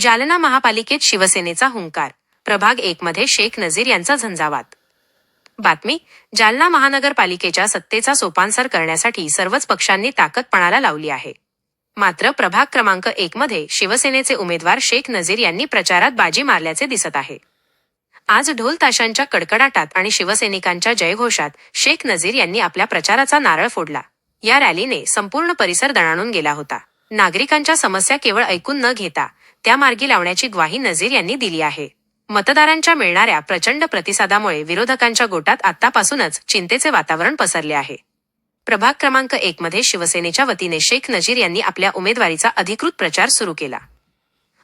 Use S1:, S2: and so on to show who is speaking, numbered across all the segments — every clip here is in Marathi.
S1: जालना महापालिकेत शिवसेनेचा हुंकार. प्रभाग एक मध्ये शेख नझीर यांचा झंझावात. बातमी जालना महानगरपालिकेच्या सत्तेचा सोपानसर करण्यासाठी सर्वच पक्षांनी ताकदपणाला लावली आहे. मात्र प्रभाग क्रमांक एक मध्ये शिवसेनेचे उमेदवार शेख नझीर यांनी प्रचारात बाजी मारल्याचे दिसत आहे. आज ढोल ताशांच्या कडकडाटात आणि शिवसैनिकांच्या जयघोषात शेख नझीर यांनी आपल्या प्रचाराचा नारळ फोडला. या रॅलीने संपूर्ण परिसर दणाणून गेला होता. नागरिकांच्या समस्या केवळ ऐकून न घेता त्या मार्गी लावण्याची ग्वाही नझीर यांनी दिली आहे. मतदारांच्या मिळणाऱ्या प्रचंड प्रतिसादामुळे विरोधकांच्या गोटात आतापासूनच चिंतेचे वातावरण पसरले आहे. प्रभाग क्रमांक एक मध्ये शिवसेनेच्या वतीने शेख नजीर यांनी आपल्या उमेदवारीचा अधिकृत प्रचार सुरू केला.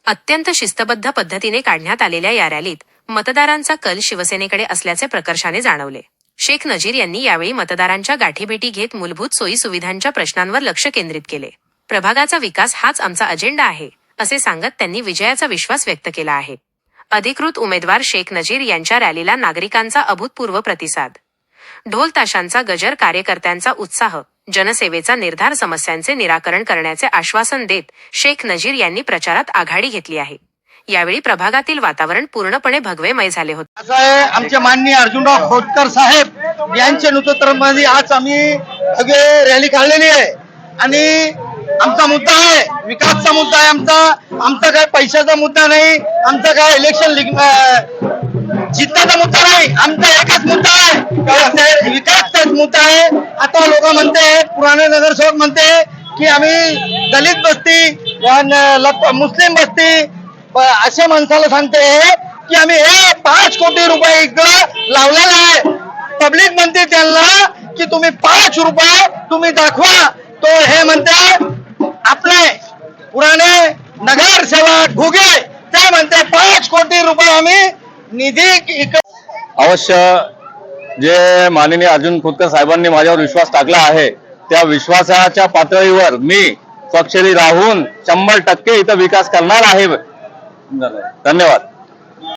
S1: अत्यंत शिस्तबद्ध पद्धतीने काढण्यात आलेल्या या रॅलीत मतदारांचा कल शिवसेनेकडे असल्याचे प्रकर्षाने जाणवले. शेख नजीर यांनी यावेळी मतदारांच्या गाठीभेटी घेत मूलभूत सोयी सुविधांच्या प्रश्नांवर लक्ष केंद्रित केले. प्रभागाचा विकास हाच आमचा अजेंडा आहे. असे सांगत त्यांनी विजयाचा विश्वास व्यक्त केला आहे. अधिकृत उमेदवार शेख नजीर यांच्या रॅलीला नागरिकांचा अभूतपूर्व प्रतिसाद. ढोल ताशांचा गजर कार्यकर्त्यांचा उत्साह जनसेवेचा निर्धार समस्यांचे निराकरण करण्याचे आश्वासन देत शेख नजीर यांनी प्रचारात आघाडी घेतली आहे. यावेळी प्रभागातील वातावरण पूर्णपणे भगवेमय झाले होते.
S2: असं आहे आमचे माननीय अर्जुनराव खोतकर साहेब यांच्या नेतृत्वामध्ये आज आम्ही रॅली काढलेली आहे. आणि आमचा मुद्दा आहे. विकासचा मुद्दा आहे आमचा. आमचा काय पैशाचा मुद्दा नाही. आमचा काय इलेक्शन जिंकण्याचा मुद्दा नाही. आमचा एकच मुद्दा आहे. विकासचाच मुद्दा आहे. आता लोक म्हणते पुराणे नगरसेवक म्हणते की आम्ही दलित बस्ती मुस्लिम बस्ती अशा माणसाला सांगते की आम्ही हे पाच कोटी रुपये इकडं लावलेला आहे. पब्लिक म्हणते त्यांना की तुम्ही पाच रुपये तुम्ही दाखवा. तो हे म्हणते पुराणे नगरसेवक घुगे ते म्हणते पाच कोटी रुपये आम्ही निधी
S3: अवश्य जे माननीय अर्जुन खोतकर साहेबांनी माझ्यावर विश्वास टाकला आहे त्या विश्वासाच्या पातळीवर मी पक्षरी राहून शंभर टक्के इथं विकास करणार आहे. धन्यवाद.